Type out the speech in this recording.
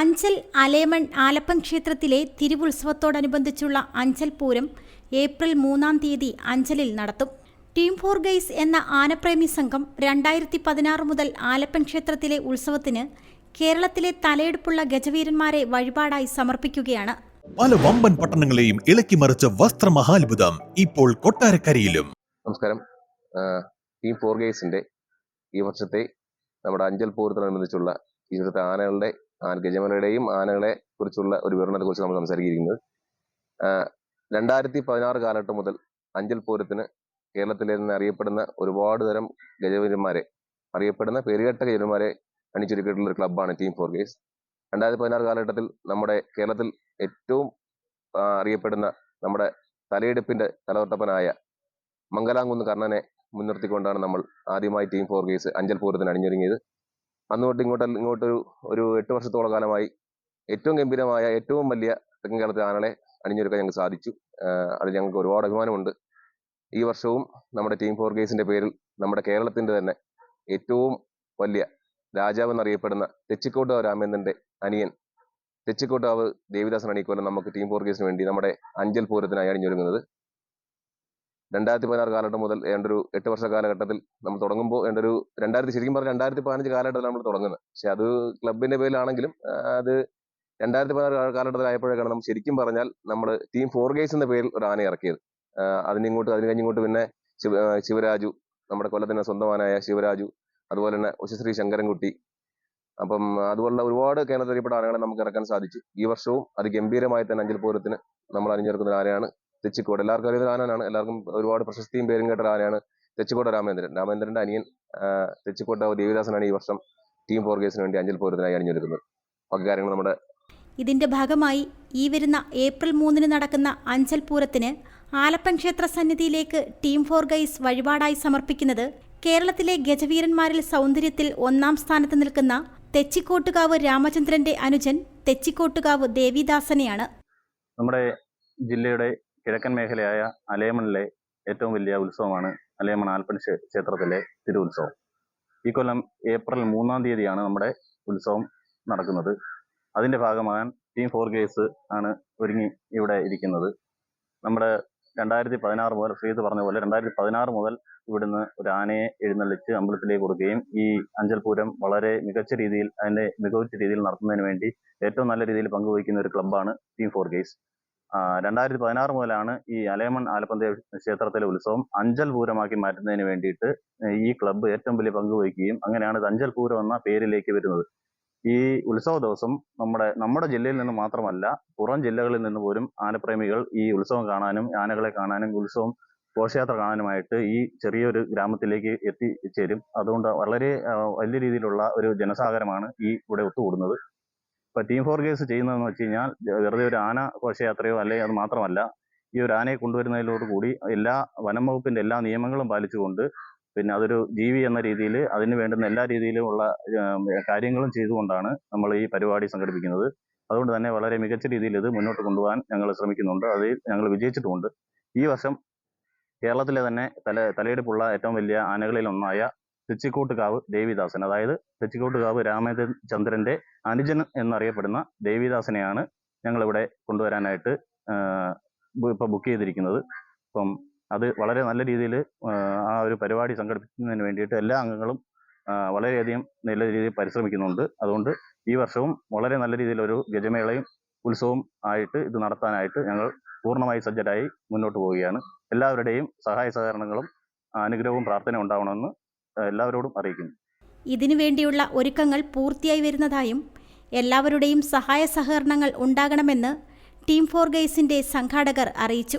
അഞ്ചൽ അലേമൺ ആലപ്പൻ ക്ഷേത്രത്തിലെ തിരുവുത്സവത്തോടനുബന്ധിച്ചുള്ള അഞ്ചൽ പൂരം ഏപ്രിൽ മൂന്നാം തീയതി അഞ്ചലിൽ നടത്തും. ടീം ഫോർ ഗൈസ് എന്ന ആനപ്രേമി സംഘം രണ്ടായിരത്തി പതിനാറ് മുതൽ ആലപ്പൻ ക്ഷേത്രത്തിലെ ഉത്സവത്തിന് കേരളത്തിലെ തലയെടുപ്പുള്ള ഗജവീരന്മാരെ വഴിപാടായി സമർപ്പിക്കുകയാണ്. പല വമ്പൻ പട്ടണങ്ങളെയും ഇളക്കി മറിച്ച വസ്ത്രമഹാത്ഭുതം ഇപ്പോൾ കൊട്ടാരക്കരയിലും. നമസ്കാരം. ടീം ഫോർ ഗൈസിന്റെ ഈ വർഷത്തെ നമ്മുടെ അഞ്ചൽ പൂരത്തിനനുബന്ധിച്ചുള്ള ഈ വർഷത്തെ ആനകളുടെ ആന ഗജമലയുടെയും ആനകളെ കുറിച്ചുള്ള ഒരു വിവരണത്തെ കുറിച്ച് നമ്മൾ സംസാരിക്കുന്നത് രണ്ടായിരത്തി പതിനാറ് കാലഘട്ടം മുതൽ അഞ്ചൽ പൂരത്തിന് കേരളത്തിലെ നിന്ന് അറിയപ്പെടുന്ന ഒരുപാട് തരം ഗജവീരന്മാരെ അറിയപ്പെടുന്ന പേരുകേട്ട ഗജവന്മാരെ അണിച്ചൊരുക്കിയിട്ടുള്ള ഒരു ക്ലബ്ബാണ് ടീം ഫോർ ഗേസ് രണ്ടായിരത്തി പതിനാറ് കാലഘട്ടത്തിൽ നമ്മുടെ കേരളത്തിൽ ഏറ്റവും അറിയപ്പെടുന്ന നമ്മുടെ തലയെടുപ്പിന്റെ തലവർത്തപ്പനായ മംഗലാംകുന്ന് കർണനെ മുൻനിർത്തിക്കൊണ്ടാണ് നമ്മൾ ആദ്യമായി ടീം ഫോർ ഗേസ് അഞ്ചൽ പൂരത്തിന് അണിഞ്ഞൊരുങ്ങിയത്. അന്ന് തൊട്ട് ഇങ്ങോട്ട് ഇങ്ങോട്ടൊരു ഒരു എട്ട് വർഷത്തോളം കാലമായി ഏറ്റവും ഗംഭീരമായ ഏറ്റവും വലിയ തെക്കൻ കേരളത്തിലെ ആനകളെ അണിഞ്ഞൊരുക്കാൻ ഞങ്ങൾക്ക് സാധിച്ചു. അത് അതിൽ ഞങ്ങൾക്ക് ഒരുപാട് അഭിമാനമുണ്ട്. ഈ വർഷവും നമ്മുടെ ടീം ഫോർ ഗേസിന്റെ പേരിൽ നമ്മുടെ കേരളത്തിന്റെ തന്നെ ഏറ്റവും വലിയ രാജാവ് എന്നറിയപ്പെടുന്ന തെച്ചിക്കോട്ടാവ് രാമേന്ദ്രന്റെ അനിയൻ തെച്ചിക്കോട്ടാവ് ദേവിദാസൻ അണിക്കോലം നമുക്ക് ടീം ഫോർ ഗേസിന് വേണ്ടി നമ്മുടെ അഞ്ചൽ പൂരത്തിനായി അണിഞ്ഞൊരുങ്ങുന്നത് രണ്ടായിരത്തി പതിനാറ് കാലഘട്ടം മുതൽ ഏണ്ട ഒരു എട്ട് വർഷ കാലഘട്ടത്തിൽ നമ്മൾ തുടങ്ങുമ്പോൾ ഒരു രണ്ടായിരത്തി ശരിക്കും പറഞ്ഞാൽ രണ്ടായിരത്തി പതിനഞ്ച് കാലഘട്ടത്തിൽ നമ്മൾ തുടങ്ങുന്നത്. പക്ഷെ അത് ക്ലബിന്റെ പേരിലാണെങ്കിലും അത് രണ്ടായിരത്തി പതിനാറ് കാലഘട്ടത്തിലായപ്പോഴേക്കാണ് നമ്മൾ ശരിക്കും പറഞ്ഞാൽ നമ്മൾ ടീം ഫോർ ഗേസ് എന്ന പേരിൽ ഒരു ആന ഇറക്കിയത്. അതിനിങ്ങോട്ട് അതിന് കഴിഞ്ഞിങ്ങോട്ട് പിന്നെ ശിവ ശിവരാജു നമ്മുടെ കൊല്ലത്തിന്റെ സ്വന്തമാനായ ശിവരാജു അതുപോലെ തന്നെ ഉശശ്രീ ശങ്കരൻകുട്ടി. അപ്പം അതുപോലുള്ള ഒരുപാട് കേരളത്തിൽ അറിയപ്പെട്ട ആനകളെ നമുക്ക് ഇറക്കാൻ സാധിച്ചു. ഈ വർഷവും അതിഗംഭീരമായി തന്നെ അഞ്ചൽ പൂരത്തിന് നമ്മൾ അണിഞ്ഞിറക്കുന്ന ആനയാണ് തെച്ചിക്കോട്. എല്ലാവർക്കും അറിയുന്ന ഒരു ആനയാണ്. എല്ലാവർക്കും ഒരുപാട് പ്രശസ്തിയും പേരും കേട്ട ഒരു ആനയാണ് തെച്ചിക്കോട് രാമേന്ദ്രൻ രാമേന്ദ്രന്റെ അനിയൻ തെച്ചിക്കോട്ട ദേവിദാസനാണ് ഈ വർഷം ടീം ഫോർ ഗേസിന് വേണ്ടി അഞ്ചൽ പൂരത്തിനായി അണിഞ്ഞൊരുക്കുന്നത്. ബാക്കി കാര്യങ്ങൾ നമ്മുടെ ഇതിന്റെ ഭാഗമായി ഈ വരുന്ന ഏപ്രിൽ മൂന്നിന് നടക്കുന്ന അഞ്ചൽ പൂരത്തിന് ആലപ്പൻ ക്ഷേത്ര സന്നിധിയിലേക്ക് ടീം ഫോർ ഗൈസ് വഴിപാടായി സമർപ്പിക്കുന്നത് കേരളത്തിലെ ഗജവീരന്മാരിൽ സൗന്ദര്യത്തിൽ ഒന്നാം സ്ഥാനത്ത് നിൽക്കുന്ന തെച്ചിക്കോട്ടുകാവ് രാമചന്ദ്രന്റെ അനുജൻ തെച്ചിക്കോട്ടുകാവ് ദേവിദാസനെയാണ്. നമ്മുടെ ജില്ലയുടെ കിഴക്കൻ മേഖലയായ അലേമണിലെ ഏറ്റവും വലിയ ഉത്സവമാണ് അലേമൺ ആൽപ്പൻ ക്ഷേ- ക്ഷേത്രത്തിലെ തിരുവുത്സവം. ഈ കൊല്ലം ഏപ്രിൽ മൂന്നാം തീയതിയാണ് നമ്മുടെ ഉത്സവം നടക്കുന്നത്. അതിന്റെ ഭാഗമാകാൻ ടീം ഫോർ ഗേഴ്സ് ആണ് ഒരുങ്ങി ഇവിടെ ഇരിക്കുന്നത്. നമ്മുടെ രണ്ടായിരത്തി പതിനാറ് മുതൽ ശ്രീത് പറഞ്ഞ പോലെ രണ്ടായിരത്തി പതിനാറ് മുതൽ ഇവിടുന്ന് ഒരു ആനയെ എഴുന്നള്ളിച്ച് അമ്പലത്തിലേക്ക് കൊടുക്കുകയും ഈ അഞ്ചൽപൂരം വളരെ മികച്ച രീതിയിൽ അതിന്റെ മികവുറ്റ രീതിയിൽ നടത്തുന്നതിന് വേണ്ടി ഏറ്റവും നല്ല രീതിയിൽ പങ്കുവഹിക്കുന്ന ഒരു ക്ലബ്ബാണ് ടീം ഫോർ ഗേസ് രണ്ടായിരത്തി പതിനാറ് മുതലാണ് ഈ അലേമൺ ആലപ്പന്ത ക്ഷേത്രത്തിലെ ഉത്സവം അഞ്ചൽ പൂരമാക്കി മാറ്റുന്നതിന് വേണ്ടിയിട്ട് ഈ ക്ലബ്ബ് ഏറ്റവും വലിയ പങ്ക് വഹിക്കുകയും അങ്ങനെയാണ് ഇത് അഞ്ചൽ പൂരം എന്ന പേരിലേക്ക് വരുന്നത്. ഈ ഉത്സവ ദിവസം നമ്മുടെ നമ്മുടെ ജില്ലയിൽ നിന്ന് മാത്രമല്ല പുറം ജില്ലകളിൽ നിന്ന് പോലും ആനപ്രേമികൾ ഈ ഉത്സവം കാണാനും ആനകളെ കാണാനും ഉത്സവം ഘോഷയാത്ര കാണാനുമായിട്ട് ഈ ചെറിയൊരു ഗ്രാമത്തിലേക്ക് എത്തിച്ചേരും. അതുകൊണ്ട് വളരെ വലിയ രീതിയിലുള്ള ഒരു ജനസാഗരമാണ് ഈ ഇവിടെ ഒത്തുകൂടുന്നത്. ഇപ്പൊ ടീം ഫോർ ഗേസ് ചെയ്യുന്നതെന്ന് വെച്ച് കഴിഞ്ഞാൽ വെറുതെ ഒരു ആന ഘോഷയാത്രയോ അല്ലെങ്കിൽ അത് മാത്രമല്ല ഈ ഒരു ആനയെ കൊണ്ടുവരുന്നതിലോട് കൂടി എല്ലാ വനം വകുപ്പിന്റെ എല്ലാ നിയമങ്ങളും പാലിച്ചുകൊണ്ട് പിന്നെ അതൊരു ജീവി എന്ന രീതിയിൽ അതിന് വേണ്ടുന്ന എല്ലാ രീതിയിലുമുള്ള കാര്യങ്ങളും ചെയ്തുകൊണ്ടാണ് നമ്മൾ ഈ പരിപാടി സംഘടിപ്പിക്കുന്നത്. അതുകൊണ്ട് തന്നെ വളരെ മികച്ച രീതിയിൽ ഇത് മുന്നോട്ട് കൊണ്ടുപോകാൻ ഞങ്ങൾ ശ്രമിക്കുന്നുണ്ട്. അതിൽ ഞങ്ങൾ വിജയിച്ചിട്ടുമുണ്ട്. ഈ വർഷം കേരളത്തിലെ തന്നെ തല തലയെടുപ്പുള്ള ഏറ്റവും വലിയ ആനകളിൽ ഒന്നായ തെച്ചിക്കോട്ടുകാവ് ദേവിദാസൻ. അതായത് തെച്ചിക്കോട്ടുകാവ് രാമചന്ദ്രന്റെ ചന്ദ്രന്റെ അനുജൻ എന്നറിയപ്പെടുന്ന ദേവിദാസനെയാണ് ഞങ്ങളിവിടെ കൊണ്ടുവരാനായിട്ട് ആഹ് ഇപ്പൊ ബുക്ക് ചെയ്തിരിക്കുന്നത്. അപ്പം അത് വളരെ നല്ല രീതിയിൽ ആ ഒരു പരിപാടി സംഘടിപ്പിക്കുന്നതിന് വേണ്ടിയിട്ട് എല്ലാ അംഗങ്ങളും വളരെയധികം നല്ല രീതിയിൽ പരിശ്രമിക്കുന്നുണ്ട്. അതുകൊണ്ട് ഈ വർഷവും വളരെ നല്ല രീതിയിലൊരു ഗജമേളയും ഉത്സവവും ആയിട്ട് ഇത് നടത്താനായിട്ട് ഞങ്ങൾ പൂർണമായി സജ്ജരായി മുന്നോട്ട് പോവുകയാണ്. എല്ലാവരുടെയും സഹായ സഹകരണങ്ങളും അനുഗ്രഹവും പ്രാർത്ഥന ഉണ്ടാവണമെന്ന് എല്ലാവരോടും അറിയിക്കുന്നു. ഇതിനു വേണ്ടിയുള്ള ഒരുക്കങ്ങൾ പൂർത്തിയായി വരുന്നതായും എല്ലാവരുടെയും സഹായ സഹകരണങ്ങൾ ഉണ്ടാകണമെന്ന് ടീം ഫോർ ഗൈസിന്റെ സംഘാടകർ അറിയിച്ചു.